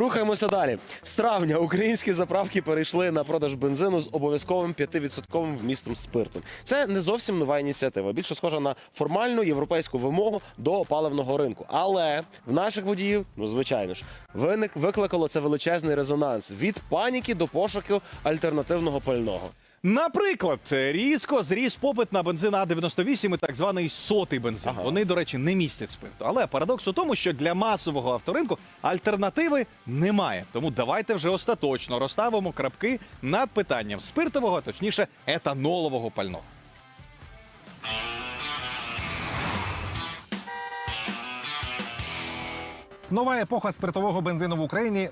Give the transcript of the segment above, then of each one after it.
Рухаємося далі. З травня українські заправки перейшли на продаж бензину з обов'язковим 5-відсотковим вмістом спирту. Це не зовсім нова ініціатива. Більше схожа на формальну європейську вимогу до паливного ринку. Але в наших водіїв, ну звичайно ж, виник викликало це величезний резонанс від паніки до пошуків альтернативного пального. Наприклад, різко зріс попит на бензин А98 і так званий сотий бензин. Ага. Вони, до речі, не містять спирту. Але парадокс у тому, що для масового авторинку альтернативи немає. Тому давайте вже остаточно розставимо крапки над питанням спиртового, точніше, етанолового пального. Нова епоха спиртового бензину в Україні,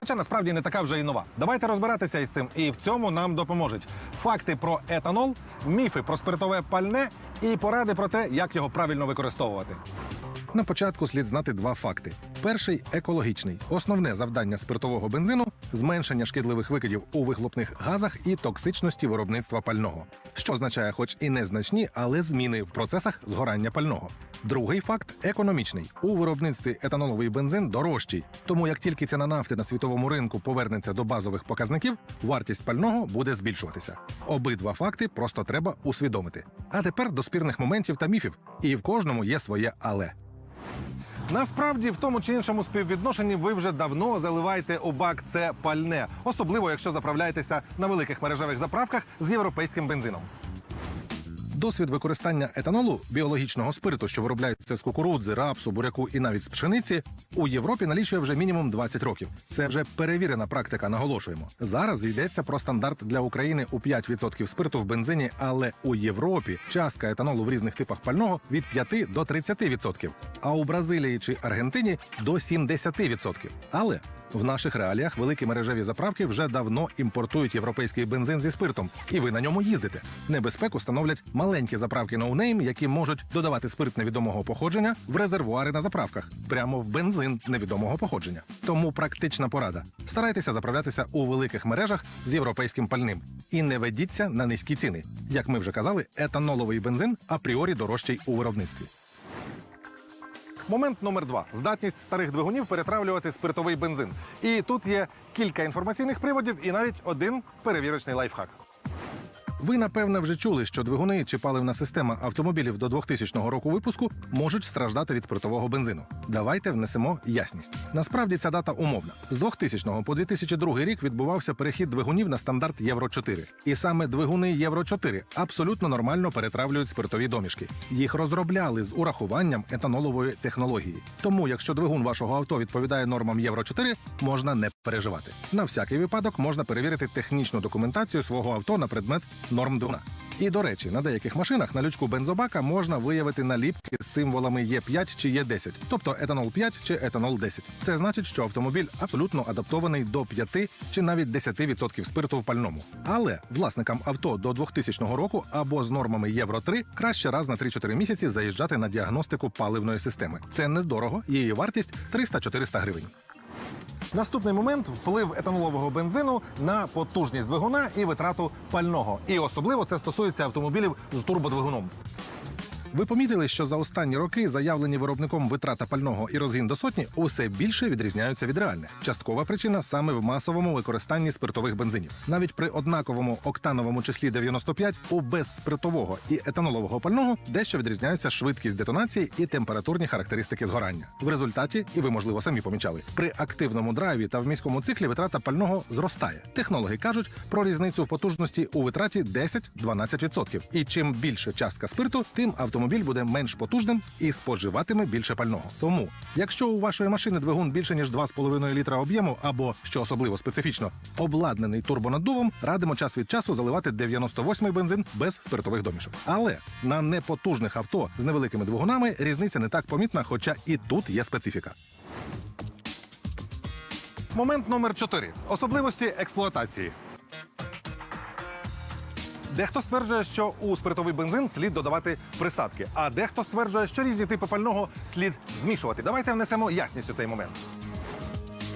хоча насправді не така вже і нова. Давайте розбиратися із цим, і в цьому нам допоможуть факти про етанол, міфи про спиртове пальне і поради про те, як його правильно використовувати. На початку слід знати два факти: перший екологічний. Основне завдання спиртового бензину зменшення шкідливих викидів у вихлопних газах і токсичності виробництва пального, що означає, хоч і незначні, але зміни в процесах згорання пального. Другий факт економічний. У виробництві етаноловий бензин дорожчий. Тому як тільки ціна нафти на світовому ринку повернеться до базових показників, вартість пального буде збільшуватися. Обидва факти просто треба усвідомити. А тепер до спірних моментів та міфів. І в кожному є своє але. Насправді, в тому чи іншому співвідношенні ви вже давно заливаєте у бак це пальне, особливо якщо заправляєтеся на великих мережевих заправках з європейським бензином. Досвід використання етанолу біологічного спирту, що виробляється з кукурудзи, рапсу, буряку і навіть з пшениці, у Європі налічує вже мінімум 20 років. Це вже перевірена практика, наголошуємо. Зараз йдеться про стандарт для України у 5% спирту в бензині, але у Європі частка етанолу в різних типах пального від 5 до 30%, а у Бразилії чи Аргентині до 70%. Але в наших реаліях великі мережеві заправки вже давно імпортують європейський бензин зі спиртом, і ви на ньому їздите. Небезпеку становлять маленькі заправки ноунейм, які можуть додавати спирт невідомого походження в резервуари на заправках, прямо в бензин невідомого походження. Тому практична порада: старайтеся заправлятися у великих мережах з європейським пальним і не ведіться на низькі ціни. Як ми вже казали, етаноловий бензин апріорі дорожчий у виробництві. Момент номер два: здатність старих двигунів перетравлювати спиртовий бензин. І тут є кілька інформаційних приводів і навіть один перевірочний лайфхак. Ви напевне вже чули, що двигуни чи паливна система автомобілів до 2000 року випуску можуть страждати від спиртового бензину. Давайте внесемо ясність. Насправді ця дата умовна. З 2000 по 2002 рік відбувався перехід двигунів на стандарт Євро 4. І саме двигуни Євро 4 абсолютно нормально перетравлюють спиртові домішки. Їх розробляли з урахуванням етанолової технології. Тому, якщо двигун вашого авто відповідає нормам Євро 4, можна не переживати. На всякий випадок можна перевірити технічну документацію свого авто на предмет норм двигуна. І до речі, на деяких машинах на лючку бензобака можна виявити наліпки з символами Е5 чи Е10, тобто етанол 5 чи етанол 10. Це значить, що автомобіль абсолютно адаптований до 5 чи навіть 10% спирту в пальному. Але власникам авто до 2000 року або з нормами Євро 3 краще раз на 3-4 місяці заїжджати на діагностику паливної системи. Це недорого, її вартість 300-400 гривень. Наступний момент вплив етанолового бензину на потужність двигуна і витрату пального. І особливо це стосується автомобілів з турбодвигуном. Ви помітили, що за останні роки заявлені виробником витрата пального і розгін до сотні усе більше відрізняються від реальних. Часткова причина саме в масовому використанні спиртових бензинів. Навіть при однаковому октановому числі 95 у безспиртового і етанолового пального дещо відрізняються швидкість детонації і температурні характеристики згорання. В результаті, і ви можливо самі помічали, при активному драйві та в міському циклі витрата пального зростає. Технологи кажуть про різницю в потужності у витраті 10-12%. І чим більше частка спирту, тим автомобіль буде менш потужним і споживатиме більше пального. Тому, якщо у вашої машини двигун більше ніж 2,5 літра об'єму, або що особливо специфічно, обладнаний турбонаддувом, радимо час від часу заливати 98-й бензин без спиртових домішок. Але на непотужних авто з невеликими двигунами різниця не так помітна, хоча і тут є специфіка. Момент номер 4. Особливості експлуатації. Дехто стверджує, що у спиртовий бензин слід додавати присадки, а дехто стверджує, що різні типи пального слід змішувати. Давайте внесемо ясність у цей момент.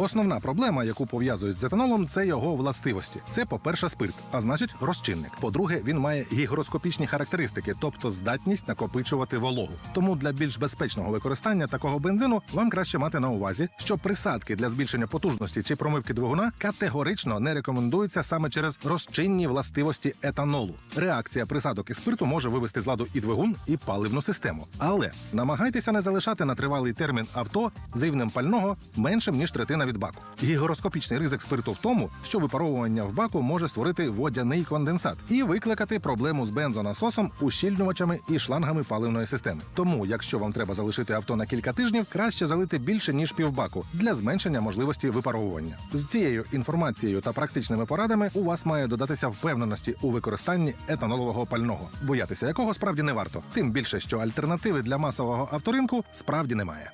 Основна проблема, яку пов'язують з етанолом, це його властивості. Це, по-перше, спирт, а значить, розчинник. По-друге, він має гігроскопічні характеристики, тобто здатність накопичувати вологу. Тому для більш безпечного використання такого бензину вам краще мати на увазі, що присадки для збільшення потужності чи промивки двигуна категорично не рекомендуються саме через розчинні властивості етанолу. Реакція присадок і спирту може вивести з ладу і двигун, і паливну систему. Але намагайтеся не залишати на тривалий термін авто з рівнем пального меншим ніж третина від баку. Гігроскопічний ризик спирту в тому, що випаровування в баку може створити водяний конденсат і викликати проблему з бензонасосом, ущільнювачами і шлангами паливної системи. Тому, якщо вам треба залишити авто на кілька тижнів, краще залити більше ніж півбаку для зменшення можливості випаровування. З цією інформацією та практичними порадами у вас має додатися впевненості у використанні етанолового пального, боятися якого справді не варто. Тим більше, що альтернативи для масового авторинку справді немає.